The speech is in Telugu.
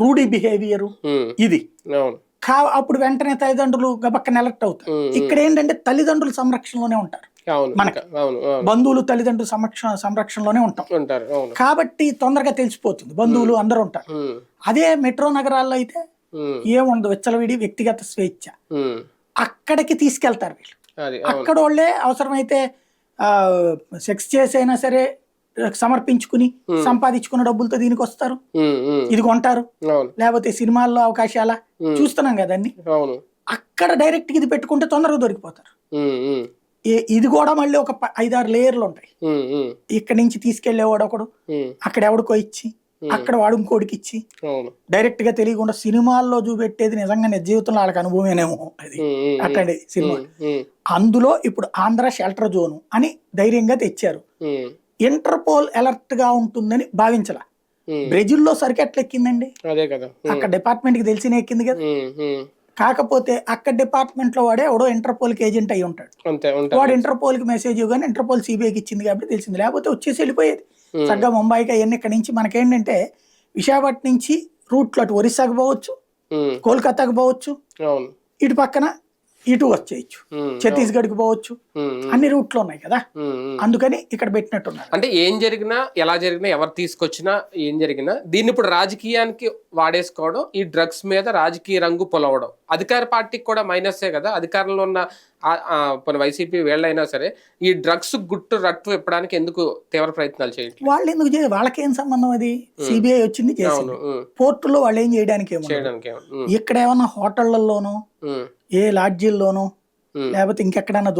రూడీ బిహేవియర్ ఇది. కా అప్పుడు వెంటనే తల్లిదండ్రులు గబక్కన ఎలక్ట్ అవుతారు. ఇక్కడ ఏంటంటే తల్లిదండ్రుల సంరక్షణలోనే ఉంటారు. మనకి. బంధువులు తల్లిదండ్రుల సంరక్షణ సంరక్షణలోనే ఉంటాం. కాబట్టి తొందరగా తెలిసిపోతుంది. బంధువులు అందరూ ఉంటారు. అదే మెట్రో నగరాల్లో అయితే ఏముండదు. విచ్చలవిడి వ్యక్తిగత స్వేచ్ఛ. అక్కడికి తీసుకెళ్తారు వీళ్ళు. అక్కడ వాళ్ళే అవసరమైతే సెక్స్ చేసైనా సరే సమర్పించుకుని సంపాదించుకున్న డబ్బులతో దీనికి వస్తారు. ఇది కొంటారు లేకపోతే సినిమాల్లో అవకాశాల? చూస్తున్నాం కదండి అక్కడ డైరెక్ట్ ఇది పెట్టుకుంటే తొందరగా దొరికిపోతారు. ఇది కూడా మళ్ళీ ఒక ఐదారు లేయర్లు ఉంటాయి. ఇక్కడ నుంచి తీసుకెళ్ళేవాడు ఒకడు అక్కడ ఎవడికో ఇచ్చి అక్కడ వాడు ఇంకోటికి ఇచ్చి డైరెక్ట్గా తెలియకుండా సినిమాల్లో చూపెట్టేది నిజంగా నిజ జీవితంలో వాళ్ళకి అనుభవమేనేమో అది. అట్లాంటి సినిమా. అందులో ఇప్పుడు ఆంధ్ర షెల్టర్ జోను అని ధైర్యంగా తెచ్చారు. ఇంటర్పోల్ అలర్ట్గా ఉంటుందని భావించాల. ఉమ్, బ్రెజిల్లో సరికి ఎట్లా ఎక్కిందండి అదే కదా. ఉమ్, అక్కడ డిపార్ట్మెంట్కి తెలిసిన ఎక్కింది కదా. ఉమ్, కాకపోతే అక్కడ డిపార్ట్మెంట్లో వాడే ఎవడో ఇంటర్పోల్కి ఏజెంట్ అయి ఉంటాడు. వాడు ఇంటర్పోల్కి మెసేజ్ ఇవ్వగానే ఇంటర్పోల్ సిబిఐకి ఇచ్చింది కాబట్టి తెలిసింది. లేకపోతే వచ్చేసి వెళ్ళిపోయేది. చక్కగా ముంబైకి అవన్నీ ఇక్కడ నుంచి మనకేంటంటే విశాఖపట్నం నుంచి రూట్లో అటు ఒరిస్సాకి పోవచ్చు కోల్కతాకి పోవచ్చు ఇటు పక్కన ఇటు వచ్చేయచ్చు. ఛత్తీస్గఢ్కి పోవచ్చు. అన్ని రూట్లు ఉన్నాయి కదా. అందుకని ఇక్కడ పెట్టినట్టున్నారు. అంటే ఏం జరిగినా ఎలా జరిగినా ఎవరు తీసుకొచ్చినా ఏం జరిగినా దీన్ని ఇప్పుడు రాజకీయానికి వాడేసుకోవడం ఈ డ్రగ్స్ మీద రాజకీయ రంగు పొలవడం. అధికార పార్టీకి కూడా మైనసే కదా. అధికారంలో ఉన్న పోనీ వైసీపీ వీళ్ళైనా సరే ఈ డ్రగ్స్ గుట్టు రట్టు ఇప్పడానికి ఎందుకు తీవ్ర ప్రయత్నాలు చేయట్లేదు? వాళ్ళు ఎందుకు చేయాలి వాళ్ళకేం సంబంధం అది? సిబిఐ వచ్చింది చేసింది. పోర్టులో వాళ్ళు ఏం చేయడానికి ఇక్కడ ఏమన్నా హోటళ్ళలోనో ఏ లాడ్జీల్లోనో. లేకపోతే ఇంకెక్కడన్నా